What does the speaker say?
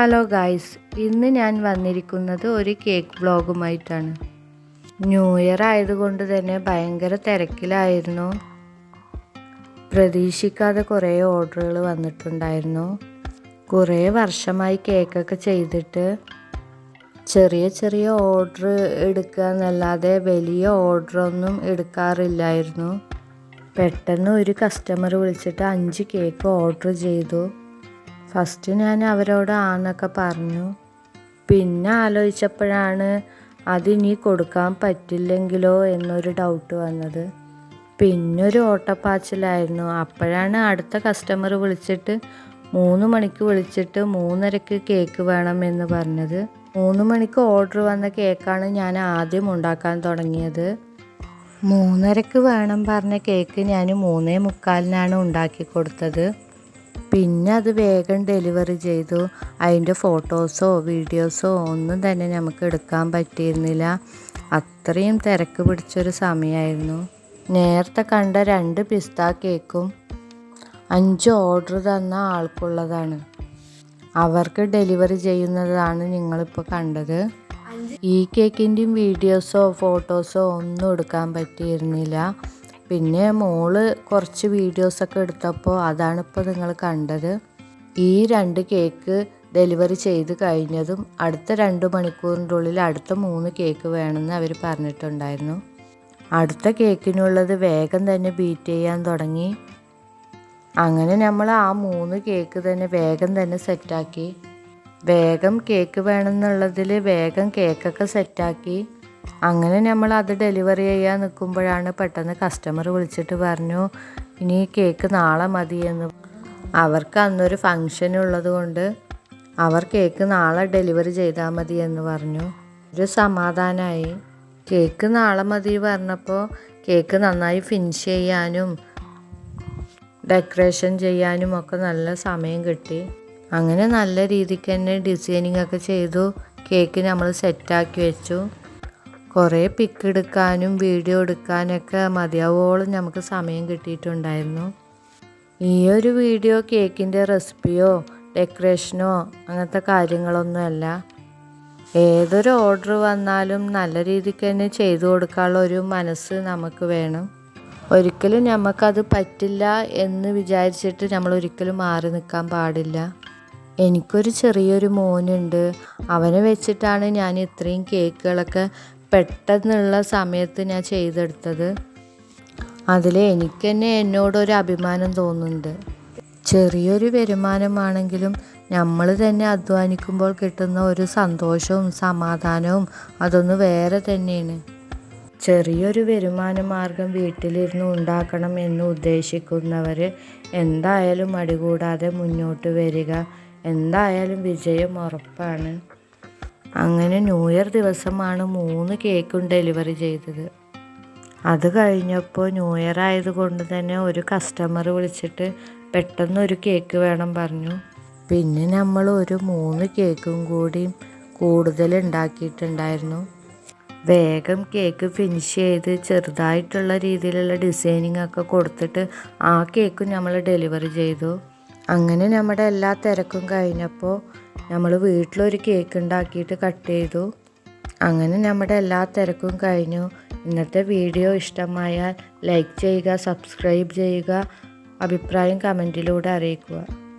Hello guys ഇന്ന് ഞാൻ വന്നിരിക്കുന്നത് ഒരു കേക്ക് വ്ളോഗുമായിട്ടാണ് ന്യൂ ഇയർ ആയതുകൊണ്ട് തന്നെ ഭയങ്കര തിരക്കിലായിരുന്നു. പ്രതീക്ഷിക്കാതെ കുറേ ഓർഡറുകൾ വന്നിട്ടുണ്ടായിരുന്നു. കുറേ വർഷമായി കേക്കൊക്കെ ചെയ്തിട്ട് ചെറിയ ചെറിയ ഓർഡർ എടുക്കുക എന്നല്ലാതെ വലിയ ഓർഡറൊന്നും എടുക്കാറില്ലായിരുന്നു. പെട്ടെന്ന് ഒരു കസ്റ്റമർ വിളിച്ചിട്ട് അഞ്ച് കേക്ക് ഓർഡർ ചെയ്തു. ഫസ്റ്റ് ഞാൻ അവരോട് ആന്നൊക്കെ പറഞ്ഞു. പിന്നെ ആലോചിച്ചപ്പോഴാണ് അതിനി കൊടുക്കാൻ പറ്റില്ലെങ്കിലോ എന്നൊരു ഡൗട്ട് വന്നത്. പിന്നൊരു ഓട്ടപ്പാച്ചിലായിരുന്നു. അപ്പോഴാണ് അടുത്ത കസ്റ്റമർ വിളിച്ചിട്ട് മൂന്ന് മണിക്ക് വിളിച്ചിട്ട് മൂന്നരക്ക് കേക്ക് വേണം എന്ന് പറഞ്ഞത്. മൂന്ന് മണിക്ക് ഓർഡർ വന്ന കേക്കാണ് ഞാൻ ആദ്യം ഉണ്ടാക്കാൻ തുടങ്ങിയത്. മൂന്നരക്ക് വേണം പറഞ്ഞ കേക്ക് ഞാൻ മൂന്നേ മുക്കാലിനാണ് ഉണ്ടാക്കി കൊടുത്തത്. പിന്നെ അത് വേഗം ഡെലിവറി ചെയ്തു. അതിന്റെ ഫോട്ടോസോ വീഡിയോസോ ഒന്നും തന്നെ നമുക്ക് എടുക്കാൻ പറ്റിയിരുന്നില്ല. അത്രയും തിരക്ക് പിടിച്ചൊരു സമയമായിരുന്നു. നേരത്തെ കണ്ട രണ്ട് പിസ്ത കേക്കും അഞ്ച് ഓർഡർ തന്ന ആൾക്കുള്ളതാണ്. അവർക്ക് ഡെലിവറി ചെയ്യുന്നതാണ് നിങ്ങളിപ്പോൾ കണ്ടത്. ഈ കേക്കിന്റെയും വീഡിയോസോ ഫോട്ടോസോ ഒന്നും എടുക്കാൻ പറ്റിയിരുന്നില്ല. പിന്നെ മോൾ കുറച്ച് വീഡിയോസൊക്കെ എടുത്തപ്പോൾ അതാണ് ഇപ്പോൾ നിങ്ങൾ കണ്ടത്. ഈ രണ്ട് കേക്ക് ഡെലിവറി ചെയ്ത് കഴിഞ്ഞതും അടുത്ത രണ്ട് മണിക്കൂറിന്റെ ഉള്ളിൽ അടുത്ത മൂന്ന് കേക്ക് വേണമെന്ന് അവർ പറഞ്ഞിട്ടുണ്ടായിരുന്നു. അടുത്ത കേക്കിനുള്ളത് വേഗം തന്നെ ബീറ്റ് ചെയ്യാൻ തുടങ്ങി. അങ്ങനെ നമ്മൾ ആ മൂന്ന് കേക്ക് തന്നെ വേഗം തന്നെ സെറ്റാക്കി. വേഗം കേക്ക് വേണമെന്നുള്ളതിൽ വേഗം കേക്കൊക്കെ സെറ്റാക്കി. അങ്ങനെ നമ്മൾ അത് ഡെലിവറി ചെയ്യാൻ നിൽക്കുമ്പോഴാണ് പെട്ടെന്ന് കസ്റ്റമർ വിളിച്ചിട്ട് പറഞ്ഞു ഇനി കേക്ക് നാളെ മതി എന്ന്. അവർക്ക് അന്നൊരു ഫങ്ഷൻ ഉള്ളത് കൊണ്ട് അവർ കേക്ക് നാളെ ഡെലിവറി ചെയ്താൽ മതി എന്ന് പറഞ്ഞു. ഒരു സമാധാനമായി കേക്ക് നാളെ മതി പറഞ്ഞപ്പോൾ കേക്ക് നന്നായി ഫിനിഷ് ചെയ്യാനും ഡെക്കറേഷൻ ചെയ്യാനും ഒക്കെ നല്ല സമയം കിട്ടി. അങ്ങനെ നല്ല രീതിക്ക് തന്നെ ഡിസൈനിങ് ഒക്കെ ചെയ്തു. കേക്ക് നമ്മൾ സെറ്റാക്കി വെച്ചു. കുറേ പിക്ക് എടുക്കാനും വീഡിയോ എടുക്കാനൊക്കെ മതിയാവോളം നമുക്ക് സമയം കിട്ടിയിട്ടുണ്ടായിരുന്നു. ഈ ഒരു വീഡിയോ കേക്കിന്റെ റെസിപ്പിയോ ഡെക്കറേഷനോ അങ്ങനത്തെ കാര്യങ്ങളൊന്നുമല്ല ഏതൊരു ഓർഡർ വന്നാലും നല്ല രീതിക്ക് തന്നെ ചെയ്തു കൊടുക്കാനുള്ള ഒരു മനസ്സ് നമുക്ക് വേണം. ഒരിക്കലും നമുക്കത് പറ്റില്ല എന്ന് വിചാരിച്ചിട്ട് നമ്മൾ ഒരിക്കലും മാറി നിൽക്കാൻ പാടില്ല. എനിക്കൊരു ചെറിയൊരു മോനുണ്ട്. അവനെ വെച്ചിട്ടാണ് ഞാൻ ഇത്രയും കേക്കുകളൊക്കെ പെട്ടെന്നുള്ള സമയത്ത് ഞാൻ ചെയ്തെടുത്തത്. അതിൽ എനിക്ക് തന്നെ എന്നോടൊരു അഭിമാനം തോന്നുന്നുണ്ട്. ചെറിയൊരു വരുമാനമാണെങ്കിലും നമ്മൾ തന്നെ അധ്വാനിക്കുമ്പോൾ കിട്ടുന്ന ഒരു സന്തോഷവും സമാധാനവും അതൊന്ന് വേറെ തന്നെയാണ്. ചെറിയൊരു വരുമാന മാർഗം വീട്ടിലിരുന്ന് ഉണ്ടാക്കണം എന്ന് ഉദ്ദേശിക്കുന്നവർ എന്തായാലും മടികൂടാതെ മുന്നോട്ട് വരിക. എന്തായാലും വിജയം ഉറപ്പാണ്. അങ്ങനെ ന്യൂ ഇയർ ദിവസമാണ് മൂന്ന് കേക്കും ഡെലിവറി ചെയ്തത്. അത് കഴിഞ്ഞപ്പോൾ ന്യൂ ഇയർ ആയതുകൊണ്ട് തന്നെ ഒരു കസ്റ്റമർ വിളിച്ചിട്ട് പെട്ടെന്ന് ഒരു കേക്ക് വേണം പറഞ്ഞു. പിന്നെ നമ്മൾ ഒരു മൂന്ന് കേക്കും കൂടി കൂടുതൽ ഉണ്ടാക്കിയിട്ടുണ്ടായിരുന്നു. വേഗം കേക്ക് ഫിനിഷ് ചെയ്ത് ചെറുതായിട്ടുള്ള രീതിയിലുള്ള ഡിസൈനിങ് ഒക്കെ കൊടുത്തിട്ട് ആ കേക്ക് നമ്മൾ ഡെലിവറി ചെയ്തു. അങ്ങനെ നമ്മുടെ എല്ലാ തിരക്കും കഴിഞ്ഞപ്പോൾ നമ്മൾ വീട്ടിലൊരു കേക്ക് ഉണ്ടാക്കിയിട്ട് കട്ട് ചെയ്തു. അങ്ങനെ നമ്മുടെ എല്ലാ തിരക്കും കഴിഞ്ഞു. ഇന്നത്തെ വീഡിയോ ഇഷ്ടമായാൽ ലൈക്ക് ചെയ്യുക സബ്സ്ക്രൈബ് ചെയ്യുക അഭിപ്രായം കമന്റിലൂടെ അറിയിക്കുക.